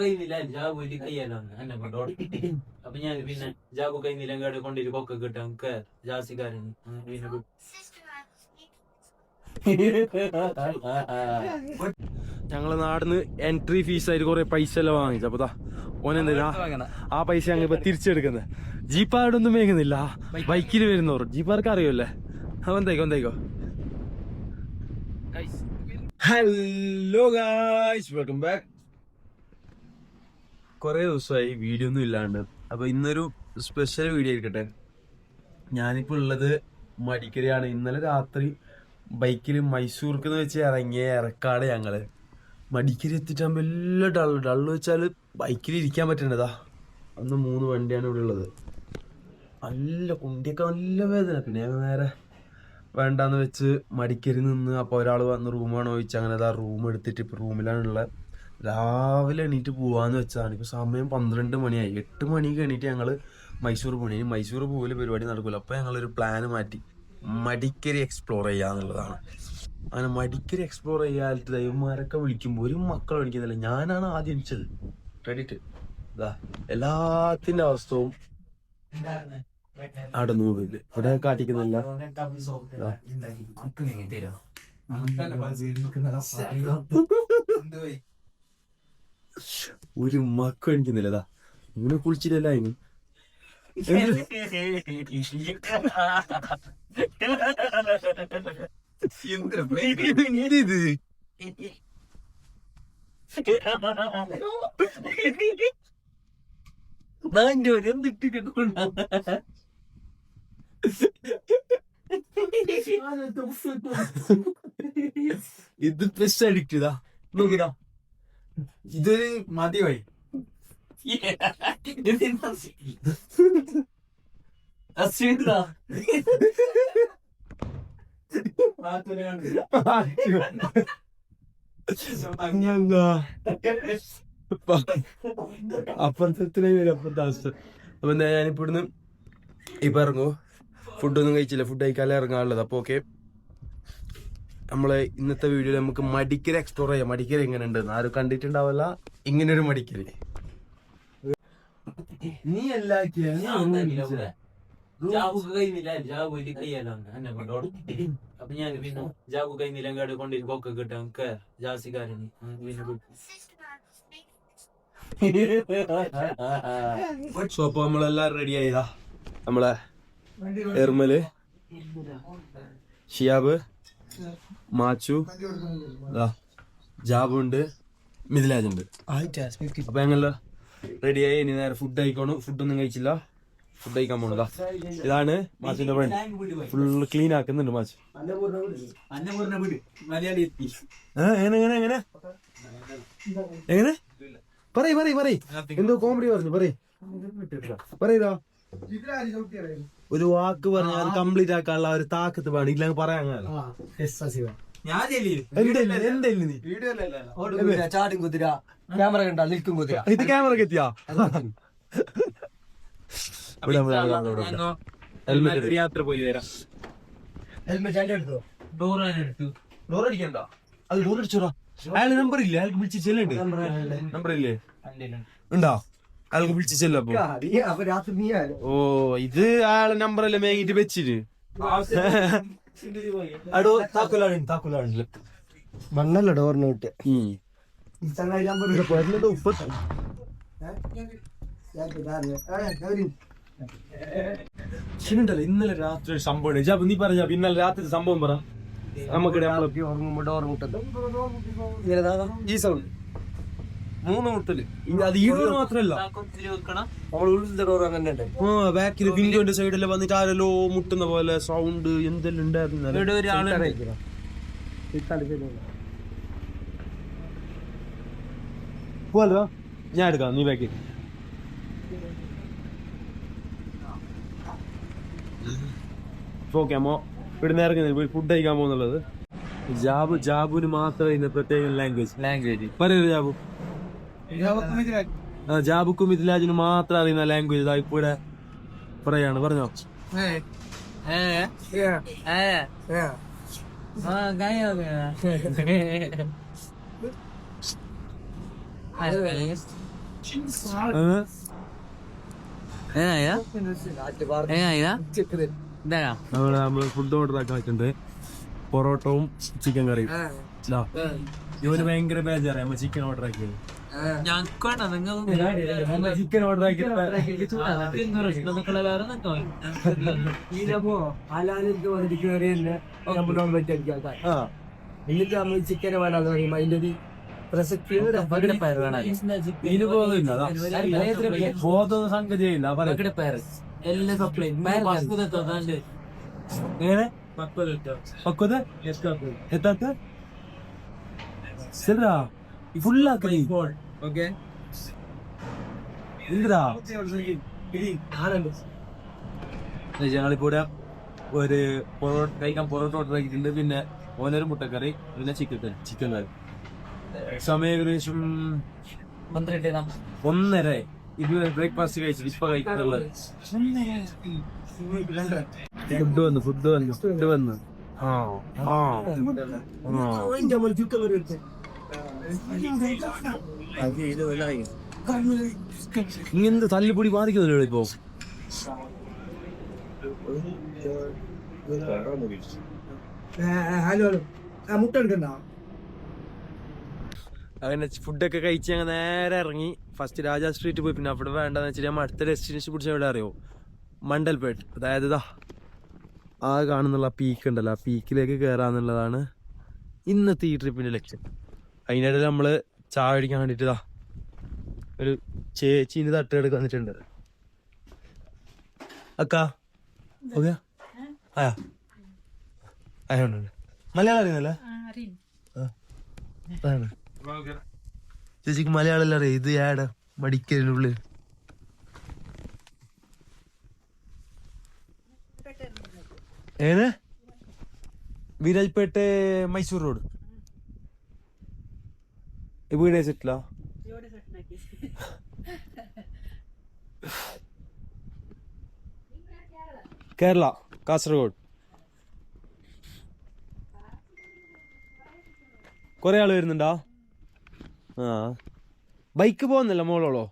കഴിയുന്നില്ല ജാബു ഒരു കയ്യാലാണ് എന്നെ കൊണ്ടോട്. അപ്പൊ ഞാൻ പിന്നെ ജാബു കഴിയുന്നില്ല അങ്ങോട്ട് കൊണ്ടിട്ട് കൊക്കെ കിട്ടാം. നമുക്ക് ജാസിക്കാരൻ. ഞങ്ങളെ നാടിന്ന് എൻട്രി ഫീസ് ആയിട്ട് കുറെ പൈസ എല്ലാം വാങ്ങിച്ചു. അപ്പൊ ഓനെന്താ ആ പൈസ ഞങ്ങൾ ഇപ്പൊ തിരിച്ചെടുക്കുന്നത് ഒന്നും മേങ്ങുന്നില്ല ബൈക്കിൽ വരുന്നവർ. ജീപ്പാർക്ക് അറിയുമല്ലേ? അപ്പൊ എന്തായിക്കോ എന്തായിക്കോ ഹലോ ഗായ്സ് വെൽക്കം ബാക്ക് കുറെ ദിവസമായി വീഡിയോ ഒന്നും ഇല്ലാണ്ട്. അപ്പൊ ഇന്നൊരു സ്പെഷ്യൽ വീഡിയോ ആയിരിക്കട്ടെ. ഞാനിപ്പോ ഉള്ളത് മടിക്കരയാണ്. ഇന്നലെ രാത്രി ബൈക്കിൽ മൈസൂർക്ക് എന്ന് വെച്ച് ഇറങ്ങിയ ഇറക്കാട് ഞങ്ങൾ. മടിക്കരി എത്തിയിട്ടാകുമ്പോൾ എല്ലാം ഡള്ളു ഡള്ള് വെച്ചാൽ ബൈക്കിൽ ഇരിക്കാൻ പറ്റണ്ടതാ. അന്ന് മൂന്ന് വണ്ടിയാണ് ഇവിടെ ഉള്ളത്. നല്ല കുണ്ടിയൊക്കെ നല്ല വേദന. പിന്നെ നേരെ വേണ്ടാന്ന് വെച്ച് മടിക്കരി നിന്ന് അപ്പോൾ ഒരാൾ വന്ന് റൂമാണ് ചോദിച്ചാൽ അങ്ങനെ അതാ റൂം എടുത്തിട്ട് ഇപ്പോൾ റൂമിലാണുള്ളത് രാവിലെ എണീറ്റ് പോവാന്ന് വെച്ചാണ്. ഇപ്പോൾ സമയം പന്ത്രണ്ട് മണിയായി. എട്ട് മണിക്ക് എണീറ്റ് ഞങ്ങൾ മൈസൂർ പോണി. മൈസൂർ പോകൽ പരിപാടി നടക്കില്ല അപ്പോൾ ഒരു പ്ലാൻ മാറ്റി. മടിക്കരി എക്സ്പ്ലോർ ചെയ്യാന്നുള്ളതാണ് അങ്ങനെ മടിക്കരി എക്സ്പ്ലോർ ചെയ്യാത്ത ദൈവന്മാരൊക്കെ വിളിക്കുമ്പോൾ ഒരു മക്കൾ വിളിക്കുന്നില്ല ഞാനാണ് ആദ്യം എണിച്ചത്. ക്രെഡിറ്റ് ഇതാ എല്ലാത്തിന്റെ അവസ്ഥവും അവിടെ ഇവിടെ കാട്ടിക്കുന്നില്ല ഒരു മക്ക എനിക്കുന്നില്ലതാ ഇങ്ങനെ കുളിച്ചില്ലല്ല ഇനി ഇത്? പ്രശ്നം ബെസ്റ്റ് അഡിക്റ്റ് ഇതാ ഇതൊരു മതിയായി അപ്പുറത്തെ വരും അപ്പുറത്തെ അവസ്ഥ. അപ്പൊ എന്താ ഞാനിപ്പോ ഇവിടുന്ന് ഇപ്പൊ ഇറങ്ങൂ ഫുഡൊന്നും കഴിച്ചില്ല ഫുഡ് കഴിക്കാതെ ഇറങ്ങാനുള്ളത്. അപ്പൊ ഓക്കെ നമ്മളെ ഇന്നത്തെ വീഡിയോയിൽ നമുക്ക് മടിക്കര എക്സ്പ്ലോർ ചെയ്യാം. മടിക്കര എങ്ങനെ ഉണ്ട് ആരും കണ്ടിട്ടുണ്ടാവില്ല. ഇങ്ങനെ ഒരു മടിക്കര നീ. സോ അപ്പൊ നമ്മളെല്ലാരും റെഡി ആയതാ നമ്മളെ എർമൽ. ഷിയാബ് മാച്ചു. ജാബുണ്ട് മിഥിലാജുണ്ട്. അപ്പൊ ഞങ്ങൾ റെഡിയായി ഇനി നേരെ ഫുഡ് കഴിക്കണു ഫുഡൊന്നും കഴിച്ചില്ല. ഫുഡ് കഴിക്കാൻ പോണതാ ഇതാണ് മാച്ചിന്റെ ഫ്രണ്ട് ഫുള്ള് ക്ലീൻ ആക്കുന്നുണ്ട് മാച്ച്. എങ്ങനെ എങ്ങനെ എങ്ങനെ? എങ്ങനെ? പറയ് പറയ് പറയ്. എന്തോ കോമഡി പറഞ്ഞു പറയ്. പറയടാ ഒരു വാക്ക് പറഞ്ഞാൽ അത് കംപ്ലീറ്റ് ആക്കാനുള്ള ഒരു താക്കത്ത് വേണം. ഇല്ലെങ്കിൽ പറയാൻ ചാടും കുതിര. ക്യാമറ കണ്ടാ നിൽക്കും കുതിര. ഇത് ക്യാമറ എത്തിയാ ഹെൽമെറ്റ്. യാത്ര പോയി വരാം. ഹെൽമെറ്റ് എടുത്തോ? ഡോർ അടിക്കണ്ട. അത് ഡോർ അടിച്ചോടാ. അയാൾ നമ്പർ ഇല്ലേ? അയാൾക്ക് വിളിച്ച് ചെല്ലുണ്ട് നമ്പർ ഇല്ലേ? ഉണ്ടോ? അയാൾക്ക് വിളിച്ചല്ലോ ചെല്ലും അപ്പൊ. ഓ ഇത് അയാളെ നമ്പർ അല്ലേ മേങ്ങിട്ട് വെച്ചിട്ട് അടോ താക്കോലാണ് താക്കോലാണ് മണ്ണല്ല ഡോറിന് വിട്ട് ഉം. ഇവിടെ വരുന്നത് ഉപ്പത്ത്. ശരിണ്ടല്ലോ ഇന്നലെ രാത്രി ഒരു സംഭവം. ജാബ് നീ പറഞ്ഞ ഇന്നലെ രാത്രി സംഭവം പറ. നമുക്ക് ഈ സൗണ്ട് മൂന്ന് മുട്ടൽ. അത് ഈ ഡോർ മാത്രല്ല. ബാക്കിൽ വിൻഡോന്റെ സൈഡിൽ വന്നിട്ട് ആരല്ലോ മുട്ടുന്ന പോലെ സൗണ്ട് എന്തെല്ലാം ഉണ്ടായിരുന്നു പോവാലോ? ഞാൻ എടുക്കാം നീ ബാക്കി ഓക്കെ അമ്മോ ഇവിടെ ഇറങ്ങുന്നത് ഫുഡ് കഴിക്കാൻ പോകുന്നുള്ളത്. ജാബു ജാബുന് മാത്രമേ ഇന്ന് പ്രത്യേക ലാംഗ്വേജ് ലാംഗ്വേജ് പറയൂ ജാബു. ജാബുക്കും മിഥിലാജിനും മാത്രം അറിയുന്ന ലാംഗ്വേജ് ഇതാ ഇവിടെ പറയാണ് പറഞ്ഞോ? ഫുഡ് ഓർഡർ ആക്കാൻ വെച്ചിട്ടുണ്ട് പൊറോട്ടവും ചിക്കൻ കറിയും. ഇവന് ഭയങ്കര ബേജാറേ ചിക്കൻ ഓർഡർ ആക്കിയത്. ഞങ്ങൾക്ക് വേണ്ട നിങ്ങൾ ചിക്കൻ ഓർഡർ ആക്കി ആ എന്നിട്ട് നമ്മൾ ചിക്കൻ വേണമെന്ന് പറയുമ്പോ അതിന്റെ ഒരു സംഗതിയില്ല എല്ലാ സപ്ലൈ പക്വത എത്താത്ത? ഫുള്ളാക്കി ഓക്കെ എന്തിനാ ഞങ്ങളിപ്പോ ഇവിടെ ഒരു പൊറോട്ട കഴിക്കാൻ പൊറോട്ട ഓർഡർ ആക്കിയിട്ടുണ്ട്. പിന്നെ ഓനൊരു മുട്ടക്കറി പിന്നെ ചിക്കൻ കറി. ചിക്കൻ കറി. സമയം ഏകദേശം ഒന്നര. ഇത് ബ്രേക്ക്ഫാസ്റ്റ് കഴിച്ചു ഇപ്പൊ കഴിക്കാറുള്ളത് ഫുഡ് വന്നു ഫുഡ് വന്നു ഫുഡ് വന്നു. ആ ആ ആ. ഇങ്ങനത്തെ തല്ലിപ്പൊടി ബാധിക്കുന്നില്ലല്ലോ ഇപ്പൊ? Hello hello. മുട്ട എടുക്കണ്ട? അങ്ങനെ ഫുഡൊക്കെ കഴിച്ച് ഞങ്ങൾ നേരെ ഇറങ്ങി. ഫസ്റ്റ് രാജാ സ്ട്രീറ്റ് പോയി. പിന്നെ അവിടെ വേണ്ടെന്ന് വെച്ചിട്ട് നമ്മൾ അടുത്ത ഡെസ്റ്റിനേഷൻ പിടിച്ച എവിടെ അറിയോ? മണ്ടൽപേട്ട്. അതായത് ഇതാ ആ കാണുന്നുള്ള പീക്ക് ഉണ്ടല്ലോ. ആ പീക്കിലേക്ക് കയറാന്നുള്ളതാണ് ഇന്നത്തെ ഈ ട്രിപ്പിന്റെ ലക്ഷ്യം. അതിനിടയിൽ നമ്മൾ ചായ അടിക്കാൻ വേണ്ടിയിട്ട് ഇതാ ഒരു ചേച്ചീന് തട്ടെടുക്കാൻ വന്നിട്ടുണ്ട്. അക്ക ഓക്കെ? ആയാ? ആയോണ്ട് മലയാളം അറിയുന്നല്ലേ? അതാണ്. ചേച്ചിക്ക് മലയാളം എല്ലാം അറിയാം. ഇത് ഏട? മടിക്കലിനുള്ളിൽ. ഏത്? വിരാജ്പേട്ട് മൈസൂർ റോഡ്. വീടേ സെറ്റിലാ കേരള കാസർഗോഡ്. കൊറേ ആൾ വരുന്നുണ്ടോ? ആ. ബൈക്ക് പോകുന്നില്ല മോളോളോ?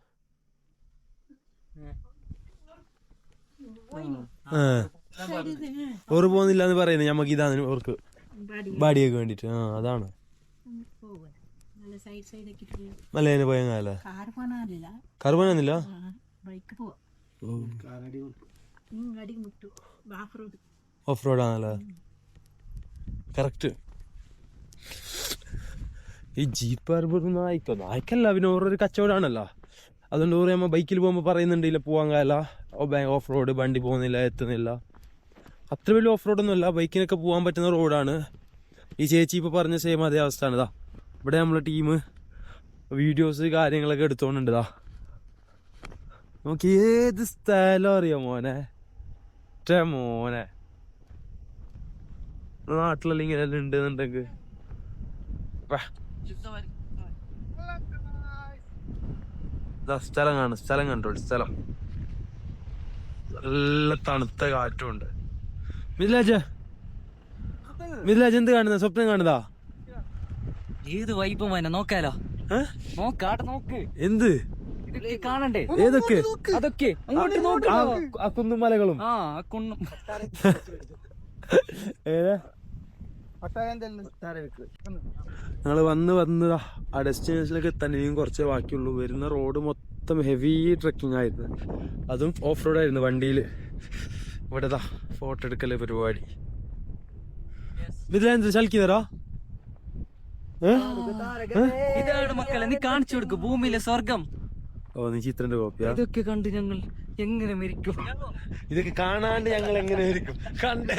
ഓറ് പോകുന്നില്ല എന്ന് പറയുന്നത് ഞമ്മക്ക് ഇതാണ് ഓർക്ക് ബാഡിയൊക്കെ വേണ്ടിട്ട്. ആ അതാണ്. സൈഡ് സൈഡ് ഒക്കെ മലേനെ പോയങ്ങാല്ലേ? കാർ പോകാനില്ല ബൈക്ക് പോവാം. ഓഫ് റോഡ് ആണല്ലേ? കറക്റ്റ് ഈ ജീപ്പ് അറിയുമ്പോൾ നായിക്കോ? നായിക്കല്ല പിന്നെ ഓരോരു കച്ചവടമാണല്ലോ അതുകൊണ്ട് ഓരോ നമ്മൾ ബൈക്കിൽ പോകുമ്പോൾ പറയുന്നുണ്ടില്ല പോകാൻ കാല. ഓഫ് റോഡ് വണ്ടി പോകുന്നില്ല എത്തുന്നില്ല. അത്ര വലിയ ഓഫ് റോഡൊന്നുമല്ല ബൈക്കിനൊക്കെ പോകാൻ പറ്റുന്ന റോഡാണ് ഈ ചേച്ചി ഇപ്പോൾ പറഞ്ഞ സെയിം അതേ അവസ്ഥയാണ്. ഇതാ ഇവിടെ നമ്മളെ ടീം വീഡിയോസ് കാര്യങ്ങളൊക്കെ എടുത്തോണ്ട് ഇതാ നമുക്ക് ഏത് സ്ഥലം അറിയാം മോനെ? ഒറ്റ മോനെ. നാട്ടിലെല്ലാം ഇങ്ങനെ ഉണ്ട് എന്നുണ്ടെങ്കിൽ സ്ഥലം കാണും സ്ഥലം കണ്ടോളൂ സ്ഥലം. നല്ല തണുത്ത കാറ്റുണ്ട് മിഥിലാജ്. മിഥിലാജ് എന്ത് കാണുന്ന? സ്വപ്നം കാണുന്നതാ? ഏത് വൈബ് മോനെ? നോക്കാലോ? നോക്കാട്ടെ നോക്ക് എന്ത്? ഇതൊക്കെ കാണണ്ടേ? ഏതൊക്കെ? അതൊക്കെ. അങ്ങോട്ട് നോക്ക്. ആ ആ കുന്നും മലകളും ആ കുണ്ണും ഏതാ ഞങ്ങൾ വന്ന്. വന്ന് ആ ഡെസ്റ്റിനേഷനിലേക്ക് എത്താനും കുറച്ചേ ബാക്കിയുള്ളൂ. വരുന്ന റോഡ് മൊത്തം ഹെവി ട്രക്കിംഗ് ആയിരുന്നു. അതും ഓഫ് റോഡ് ആയിരുന്നു വണ്ടിയിൽ ഇവിടെതാ ഫോട്ടോ എടുക്കല്ലേ പരിപാടി. ഇതിലെന്ത് ചലിക്കുന്നതാ ഇതാണ് മക്കളെ നീ കാണിച്ചു കൊടുക്ക് ഭൂമിയിലെ സ്വർഗം. ഓ നീ ചിത്രന്റെ കോപ്പിയാ? ഇതൊക്കെ കണ്ട് ഞങ്ങൾ എങ്ങനെ മരിക്കും? ഇതൊക്കെ കാണാണ്ട് ഞങ്ങൾ എങ്ങനെ മരിക്കും? കണ്ട്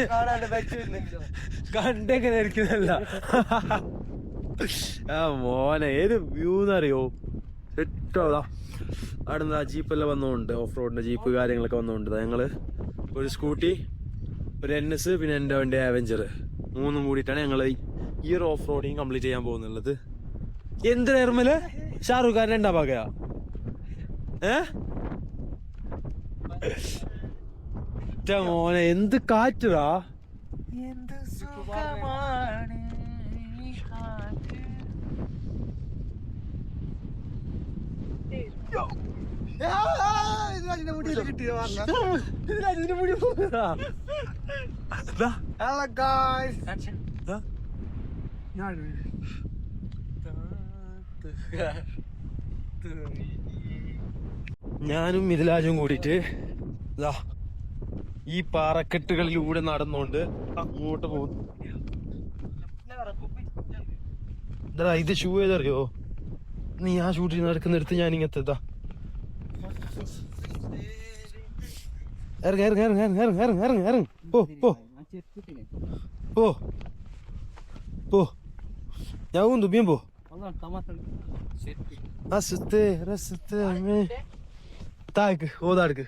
കണ്ടെങ്ങനെ ഇരിക്കുന്നല്ല ആ മോനെ ഏത് വ്യൂ എന്നറിയോ ഏറ്റവും അവിടുന്ന് ആ ജീപ്പെല്ലാം വന്നോണ്ട് ഓഫ് റോഡിന്റെ ജീപ്പ് കാര്യങ്ങളൊക്കെ വന്നുകൊണ്ട് ഞങ്ങൾ. ഒരു സ്കൂട്ടി ഒരു എൻ എസ് പിന്നെ എന്റെ വണ്ടി അവഞ്ചർ മൂന്നും കൂടിയിട്ടാണ് ഞങ്ങൾ ഈ ഒരു ഓഫ് റോഡിങ് കംപ്ലീറ്റ് ചെയ്യാൻ പോകുന്നുള്ളത്. എന്ത് നേർമൽ ഷാറുഖ് ഖാൻ രണ്ടാ ഭാഗയാ. ഏ? മോനെ എന്ത് കാറ്റുടാ. Hello Nerede? ഞാനും മിഥിലാജും കൂടിയിട്ട് ഇതാ ഈ പാറക്കെട്ടുകളിലൂടെ നടന്നുകൊണ്ട് അങ്ങോട്ട് പോകുന്നു. ഇതാ ഇത് ഷൂ ഏതറിയോ? നീ ആ ഷൂട്ടിൽ നടക്കുന്നിടത്ത് ഞാൻ ഇങ്ങനത്തെ ഇതാ ഇറങ്ങ ഇറങ്ങ ഇറങ്ങ ഇറങ്ങ ഇറങ്ങ ഇറങ്ങ ഇറങ്ങ. ഓ ഓ ഓ പോ. ഞാൻ ഊന്നു bien പോ റസത്തെ റസത്തെ മേ താക്ക് ഓതാടുക്ക്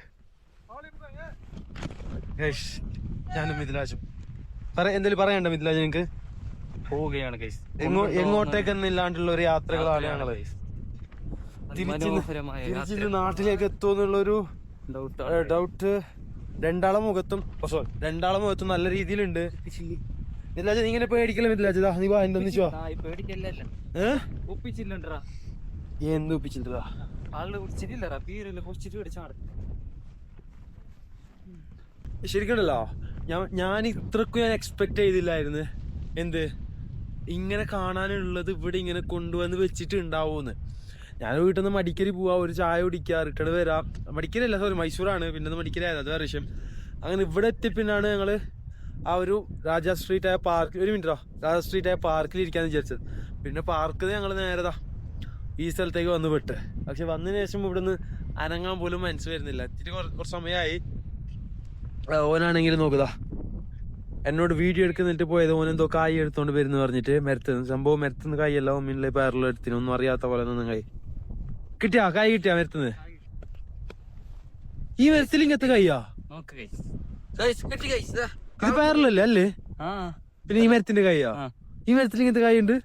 ഞാനും മിഥിലാജും പറ എന്തെങ്കിലും പറയണ്ട മിഥിലാജ് നിങ്ങക്ക് പോവുകയാണ് ഗൈസ് എങ്ങോ ഒരു യാത്രകളാണ് ഞങ്ങൾ തിരിച്ച് നാട്ടിലേക്ക് എത്തുമെന്നുള്ളൊരു ഡൗട്ട് രണ്ടാളെ മുഖത്തും സോറി രണ്ടാളെ മുഖത്തും നല്ല രീതിയിലുണ്ട് മിഥിലാജ് നീ ഇങ്ങനെ പേടിക്കല മിഥിലാജ് ദാ നീ വാ എന്റെ ഒന്നിച്ചു വാ പേടിക്കല്ലല്ല? ഏഹ് ഒപ്പിച്ചില്ലണ്ടാ എന്ത് ഒപ്പിച്ചിട്ടാ ആളുടെ കുടിച്ചിട്ടില്ലടാ പീരല്ല കുടിച്ചിട്ട് പിടിച്ചാണ് ശരിക്കണ്ടല്ലോ ഞാൻ ഞാൻ ഇത്രക്കും ഞാൻ എക്സ്പെക്ട് ചെയ്തില്ലായിരുന്നു. എന്ത്? ഇങ്ങനെ കാണാനുള്ളത് ഇവിടെ ഇങ്ങനെ കൊണ്ടുവന്ന് വെച്ചിട്ട് ഉണ്ടാവുമെന്ന് ഞാൻ വീട്ടിൽ നിന്ന് മടിക്കരി പോവാ ഒരു ചായ കുടിക്കുക റിട്ടേൺ വരാം. മടിക്കരല്ല സോറി മൈസൂറാണ് പിന്നെ മടിക്കരി മടിക്കരായത് അത് വേറെ വിഷയം. അങ്ങനെ ഇവിടെ എത്തിപ്പിന്നാണ് ഞങ്ങൾ ആ ഒരു രാജാ സ്ട്രീറ്റ് ആയ പാർക്ക് ഒരു മിനിറ്റോ രാജാ സ്ട്രീറ്റ് ആയ പാർക്കിൽ ഇരിക്കാന്ന് വിചാരിച്ചത്. പിന്നെ പാർക്കിൽ ഞങ്ങൾ നേരതാ ഈ സ്ഥലത്തേക്ക് വന്ന് വിട്ട് പക്ഷെ വന്നതിന് ശേഷം ഇവിടുന്ന് അനങ്ങാൻ പോലും മനസ്സ് വരുന്നില്ല. ഇത്തിരി കുറ- കുറച്ച് സമയമായി ഓനാണെങ്കിൽ നോക്കുതാ എന്നോട് വീഡിയോ എടുക്കുന്നിട്ട് പോയത് ഓൻ എന്തോ കായ് എടുത്തോണ്ട് വരുന്നു പറഞ്ഞിട്ട് മരത്തുനിന്ന് സംഭവം മരത്തുനിന്ന് കായല്ല. ഓമിനെ പേരലോ എടുത്തിന്. ഒന്നും അറിയാത്ത പോലെ ഒന്നും കൈ കിട്ടിയാ? കായ് കിട്ടിയാ മരത്തുനിന്ന് ഈ മരത്തിൽ ഇങ്ങനത്തെ കയ്യാ കിട്ടി ഗൈസ് ഇത് പേരിലല്ലേ അല്ലേ? ആ. പിന്നെ ഈ മരത്തിന്റെ കൈയോ? ഈ മരത്തിൽ ഇങ്ങനത്തെ കൈ ഉണ്ട്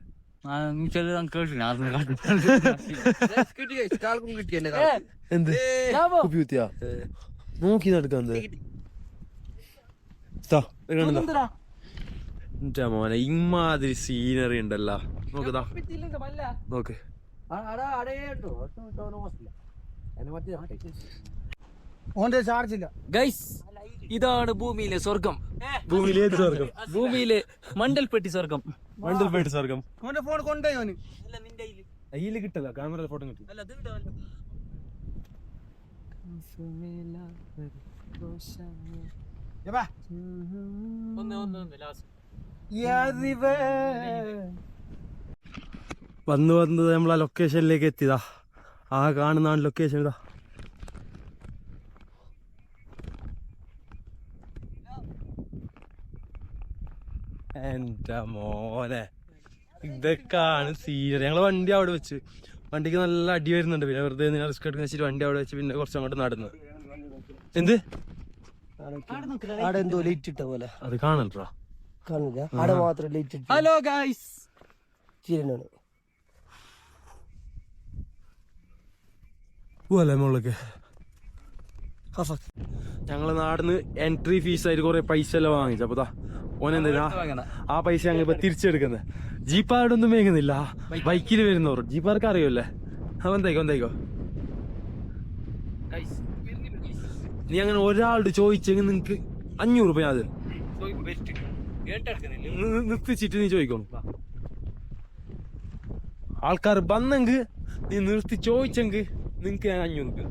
എന്ത്? നോക്കി നടക്കുന്നത് എന്റെ മോനെ ഇമാതിരി സീനറി ഉണ്ടല്ലോ. നോക്കുതാ നോക്ക്. ഓന്റെ ചാർജ് ഇല്ല. ഗൈസ് ഇതാണ് ഭൂമിയിലെ സ്വർഗം. ഭൂമിയിൽ ഏത് സ്വർഗം ഭൂമിയിലെ മണ്ടൽപ്പെട്ടി സ്വർഗം മണ്ടൽപ്പെട്ടി സ്വർഗം അവന്റെ ഫോൺ കൊണ്ടുപോയി ഓന് കയ്യിൽ കിട്ടല്ല ക്യാമറ ഫോട്ടോ കിട്ടി. വന്ന് വന്നത് നമ്മളാ ലൊക്കേഷനിലേക്ക് എത്തിയതാ. ആ കാണുന്നതാണ് ലൊക്കേഷൻ ഇതാ. എന്റെ മോനെ. ഇതൊക്കെയാണ് സീരിയൽ. ഞങ്ങൾ വണ്ടി അവിടെ വെച്ച്. വണ്ടിക്ക് നല്ല അടി വരുന്നുണ്ട്. പിന്നെ വെറുതെ റിസ്ക് എടുക്കുന്ന വെച്ചിട്ട് വണ്ടി അവിടെ വെച്ച് പിന്നെ കുറച്ച് അങ്ങോട്ട് നടന്ന്. എന്ത്? എന്തോ ലൈറ്റ് ഇട്ട പോലെ. അത് കാണട്ടോ കാണില്ല അവിടെ മാത്രം ലൈറ്റ് ഹലോ ഗൈസ് ചിരനാണ് മുകളിലേക്ക് ഞങ്ങൾ നാടിന്ന് എൻട്രി ഫീസ് ആയിട്ട് കുറെ പൈസ എല്ലാം വാങ്ങിച്ചു. അപ്പൊ ദാ ഓനെന്തിനാ? ആ പൈസ ഞങ്ങൾ ഇപ്പൊ തിരിച്ചെടുക്കുന്നത്. ജീപ്പാടൊന്നും മേങ്ങുന്നില്ല. ബൈക്കിൽ വരുന്നവർ ജീപ്പാർക്ക് അറിയൂല്ലേ? അപ്പൊ എന്തായിക്കോ എന്തായിക്കോ നീ അങ്ങനെ ഒരാളോട് ചോദിച്ചെങ്കിൽ നിങ്ങക്ക് അഞ്ഞൂറ് രൂപ അത്. കേട്ടെടുക്കുന്നില്ല? നിർത്തിച്ചിട്ട് നീ ചോദിക്കണം ആൾക്കാർ വന്നെങ്കിൽ നീ നിർത്തി ചോദിച്ചെങ്കിൽ നിങ്ങക്ക് ഞാൻ അഞ്ഞൂറ് രൂപ.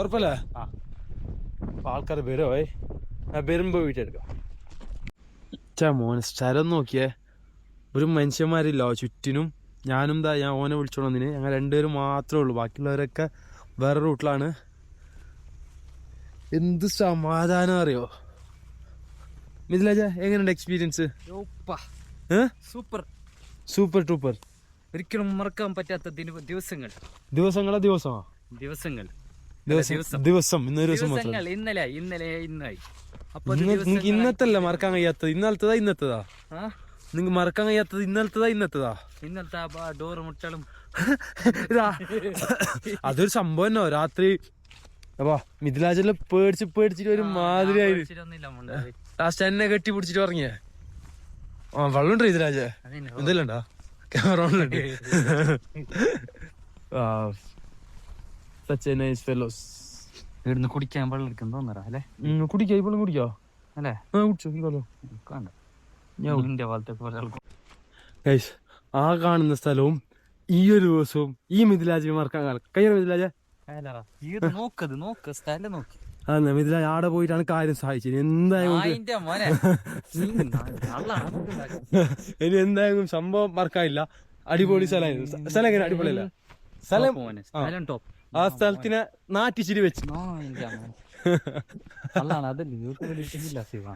ഉറപ്പല്ലേ? ആൾക്കാർ വരുമോ ഞാൻ വരുമ്പോ വീട്ടെടുക്കാം ചാ മോനെ സ്ഥലം നോക്കിയേ. ഒരു മനുഷ്യന്മാരില്ല ചുറ്റിനും. ഞാനും ദാ ഞാൻ ഓനെ വിളിച്ചോളന്നിന് ഞങ്ങൾ രണ്ടുപേരും മാത്രമേ ഉള്ളൂ. ബാക്കിയുള്ളവരൊക്കെ വേറെ റൂട്ടിലാണ്. എന്ത് സമാധാനം അറിയോ? മിഥിലാജ എങ്ങനെയുണ്ട് എക്സ്പീരിയൻസ് സൂപ്പർ. സൂപ്പർ ടൂപ്പർ. ഒരിക്കലും മറക്കാൻ പറ്റാത്ത ദിന- ദിവസങ്ങൾ. ദിവസങ്ങളെ ദിവസമാ? ദിവസങ്ങൾ. ദിവസം ഇന്നൊരു ദിവസം ദിവസങ്ങൾ ഇന്നലെ ഇന്നലെ ഇന്നായി. നിങ്ങൾക്ക്. ഇന്നത്തല്ല മറക്കാൻ കഴിയാത്തത്. ഇന്നലത്തതാ ഇന്നത്തതാ? നിങ്ങൾക്ക് മറക്കാൻ കഴിയാത്തത് ഇന്നലത്തതാ ഇന്നത്തതാ? ഇന്നലത്തെ ഡോറ് മുട്ടലും. അതൊരു സംഭവം തന്നെ. രാത്രി അപ്പാ മിഥിലാജെല്ലാം പേടിച്ച് പേടിച്ചിട്ട് ഒരു മാതിരിയായി. ലാസ്റ്റ് എന്നെ കെട്ടി പിടിച്ചിട്ട് ഇറങ്ങിയേ ആ വെള്ളം. ഉണ്ടോ? ഇതിലാജ അതിന് എന്തെല്ലാം ക്യാമറ ഓണിലുണ്ട് സച്ച് എ നൈസ് ഫെലോസ് ഇവിടുന്ന് കുടിക്കാൻ വെള്ളം എടുക്കാൻ തോന്നറ അല്ലേ കുടിക്കോ ഇപ്പോഴും കുടിക്കോ. അല്ലേ? കുടിച്ചോ ഞാൻ പോലത്തെ കുറച്ച് ഗൈസ് ആ കാണുന്ന സ്ഥലവും ഈ ഒരു ദിവസവും ഈ മിഥിലാജ് മറക്കാൻ കാലം കയ്യറ മിഥിലാജ നോക്കത് നോക്ക് സ്ഥലം നോക്ക്. അതെ മിഥിലാജ് ആടെ പോയിട്ടാണ് കാര്യം സഹായിച്ചത്. എന്തായാലും ഇനി എന്തായാലും സംഭവം മറക്കാനില്ല അടിപൊളി സ്ഥലമായിരുന്നു. സ്ഥ- സ്ഥലം എങ്ങനെ? അടിപൊളിയല്ല? സ്ഥലം ടോപ്പ്. ആ സ്ഥലത്തിനെ നാട്ടിച്ചിരി വെച്ച്. അല്ലാണ് അതല്ലേ ശിവ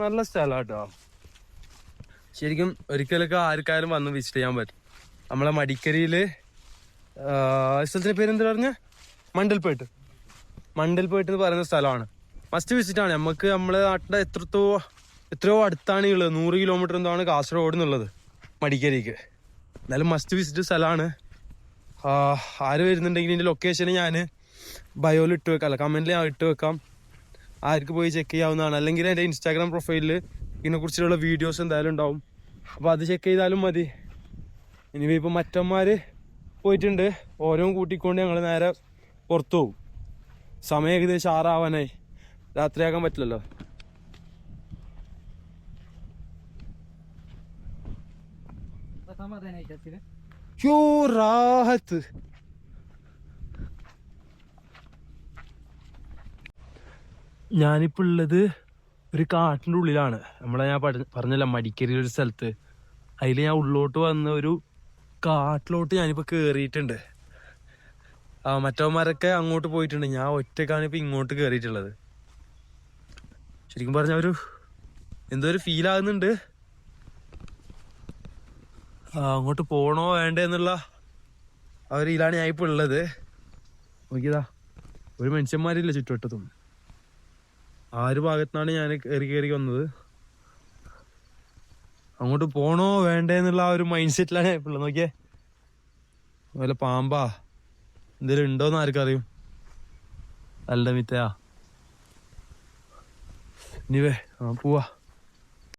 നല്ല സ്ഥലാട്ടോ ശരിക്കും ഒരിക്കലൊക്കെ ആർക്കായാലും വന്ന് വിസിറ്റ് ചെയ്യാൻ പറ്റും. നമ്മളെ മടിക്കരിയിൽ സ്ഥലത്തിന്റെ പേരെന്താ പറഞ്ഞ? മണ്ടൽപേട്ട് മണ്ടൽപേട്ട് എന്ന് പറയുന്ന സ്ഥലമാണ്. മസ്റ്റ് വിസിറ്റ് ആണ്. നമുക്ക് നമ്മളെ നാട്ടിലെ എത്രത്തോ എത്രയോ അടുത്താണ് ഉള്ളത്. നൂറ് കിലോമീറ്റർ എന്താണ് കാസർഗോഡ് എന്നുള്ളത്. മടിക്കേരിക്ക്. എന്നാലും മസ്റ്റ് വിസിറ്റ് സ്ഥലമാണ്. ആര് വരുന്നുണ്ടെങ്കിൽ ഇതിന്റെ ലൊക്കേഷൻ ഞാൻ ബയോയിൽ ഇട്ട് വെക്കാം. അല്ല കമന്റിൽ ഞാൻ ഇട്ട് വെക്കാം. ആർക്ക് പോയി ചെക്ക് ചെയ്യാവുന്നതാണ്. അല്ലെങ്കിൽ എന്റെ ഇൻസ്റ്റാഗ്രാം പ്രൊഫൈലിൽ ഇതിനെക്കുറിച്ചുള്ള വീഡിയോസ് എന്തായാലും ഉണ്ടാവും. അപ്പോൾ അത് ചെക്ക് ചെയ്താലും മതി. ഇനി ഇപ്പം മറ്റന്മാർ പോയിട്ടുണ്ട്. ഓരോ കൂട്ടിക്കൊണ്ട് ഞങ്ങൾ നേരെ പുറത്തു പോകും. സമയം ഏകദേശം ആറാവാനായി. രാത്രിയാക്കാൻ പറ്റില്ലല്ലോ. റാഹത്ത്. ഞാനിപ്പോൾ ഉള്ളത് ഒരു കാട്ടിന്റെ ഉള്ളിലാണ്. നമ്മളെ ഞാൻ പറഞ്ഞല്ല മടിക്കേരി ഒരു സ്ഥലത്ത്. അതിൽ ഞാൻ ഉള്ളോട്ട് വന്ന ഒരു കാട്ടിലോട്ട് ഞാനിപ്പോൾ കേറിയിട്ടുണ്ട്. ആ മറ്റവന്മാരൊക്കെ അങ്ങോട്ട് പോയിട്ടുണ്ട്. ഞാൻ ഒറ്റക്കാണ് ഇപ്പൊ ഇങ്ങോട്ട് കയറിയിട്ടുള്ളത് ശരിക്കും പറഞ്ഞ ഒരു എന്തോ ഒരു ഫീൽ ആകുന്നുണ്ട്. അങ്ങോട്ട് പോണോ വേണ്ടേ എന്നുള്ള ആ ഒരു ഇതിലാണ് ഞാൻ ഇപ്പോൾ ഉള്ളത്. നോക്കിയതാ ഒരു മനുഷ്യന്മാരില്ല ചുറ്റുവട്ടത്തും. ആ ഒരു ഭാഗത്താണ് ഞാൻ കയറി കയറി വന്നത്. അങ്ങോട്ട് പോണോ വേണ്ടേ എന്നുള്ള ആ ഒരു മൈൻഡ് സെറ്റിലാണ് ഞാൻ ഉള്ളത്. നോക്കിയേ വല്ല പാമ്പാ എന്തേലും ഉണ്ടോന്ന് ആർക്കറിയും. അല്ല മിത്തയാ ഇനിവേ ആ പോവാ.